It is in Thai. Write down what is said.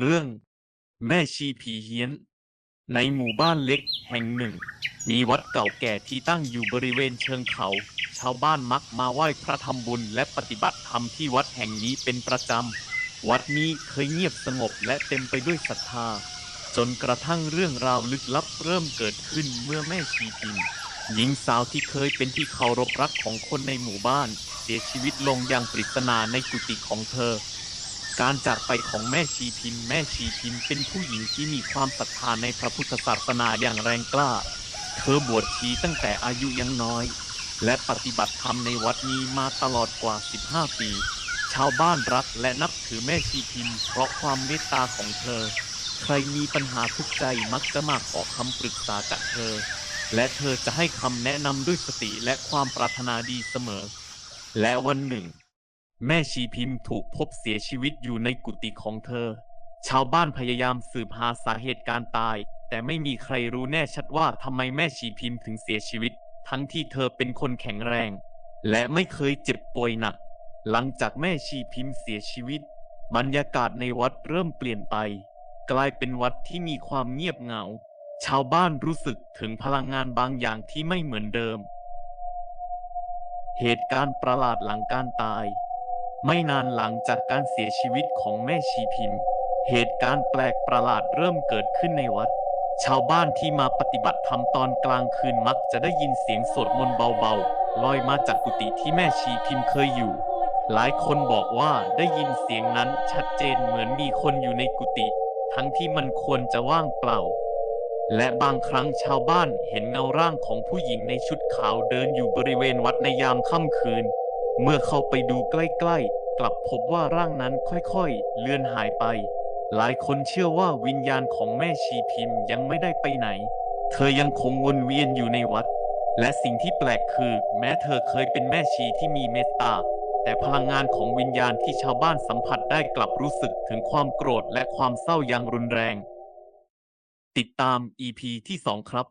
เรื่อง แม่ชีผีเฮี้ยน ในหมู่บ้านเล็กแห่งหนึ่ง มีวัดเก่าแก่ที่ตั้งอยู่บริเวณเชิงเขา ชาวบ้านมักมาไหว้พระทำบุญและปฏิบัติธรรมที่วัดแห่งนี้เป็นประจำ วัดนี้เคยเงียบสงบและเต็มไปด้วยศรัทธา จนกระทั่งเรื่องราวลึกลับเริ่มเกิดขึ้นเมื่อแม่ชีพิมหญิงสาวที่เคยเป็นที่เคารพรักของคนในหมู่บ้าน เสียชีวิตลงอย่างปริศนาในกุฏิของเธอ การจากไปของแม่ชีพิมพ์แม่ชีพิมพ์เป็นผู้หญิงที่มีความศรัทธาในพระพุทธศาสนาอย่างแรงกล้า เธอบวชชีตั้งแต่อายุยังน้อย และปฏิบัติธรรมในวัดนี้มาตลอดกว่า 15 ปี ชาวบ้านรักและนับถือแม่ชีพิมพ์ เพราะความเมตตาของเธอ ใครมีปัญหาทุกข์ใจมักจะมาขอคำปรึกษาจากเธอ และเธอจะให้คำแนะนำด้วยสติและความปรารถนาดีเสมอ และวันหนึ่ง แม่ชีพิมพ์ถูกพบเสียชีวิตอยู่ในกุฏิของเธอ ชาวบ้านพยายามสืบหาสาเหตุการตาย แต่ไม่มีใครรู้แน่ชัดว่าทำไมแม่ชีพิมพ์ถึงเสียชีวิต ทั้งที่เธอเป็นคนแข็งแรง และไม่เคยเจ็บป่วยหนัก หลังจากแม่ชีพิมพ์เสียชีวิต บรรยากาศในวัดเริ่มเปลี่ยนไป กลายเป็นวัดที่มีความเงียบเหงา ชาวบ้านรู้สึกถึงพลังงานบางอย่างที่ไม่เหมือนเดิม เหตุการณ์ประหลาดหลังการตาย ไม่นานหลังจากการเสียชีวิตของแม่ชีพิมพ์ เหตุการณ์แปลกประหลาดเริ่มเกิดขึ้นในวัด ชาวบ้านที่มาปฏิบัติธรรมตอนกลางคืนมักจะได้ยินเสียงสวดมนต์เบาๆลอยมาจากกุฏิที่แม่ชีพิมพ์เคยอยู่ หลายคนบอกว่าได้ยินเสียงนั้นชัดเจนเหมือนมีคนอยู่ในกุฏิทั้งที่มันควรจะว่างเปล่า และบางครั้งชาวบ้านเห็นเงาร่างของผู้หญิงในชุดขาวเดินอยู่บริเวณวัดในยามค่ำคืน เมื่อเข้าไปดูใกล้ๆ กลับพบว่าร่างนั้นค่อยๆ เลือนหายไป หลายคนเชื่อว่าวิญญาณของแม่ชีพิมพ์ยังไม่ได้ไปไหน เธอยังคงวนเวียนอยู่ในวัด และสิ่งที่แปลกคือ แม้เธอเคยเป็นแม่ชีที่มีเมตตา แต่พลังงานของวิญญาณที่ชาวบ้านสัมผัสได้กลับรู้สึกถึงความโกรธและความเศร้าอย่างรุนแรง ติดตาม EP ที่ 2 ครับ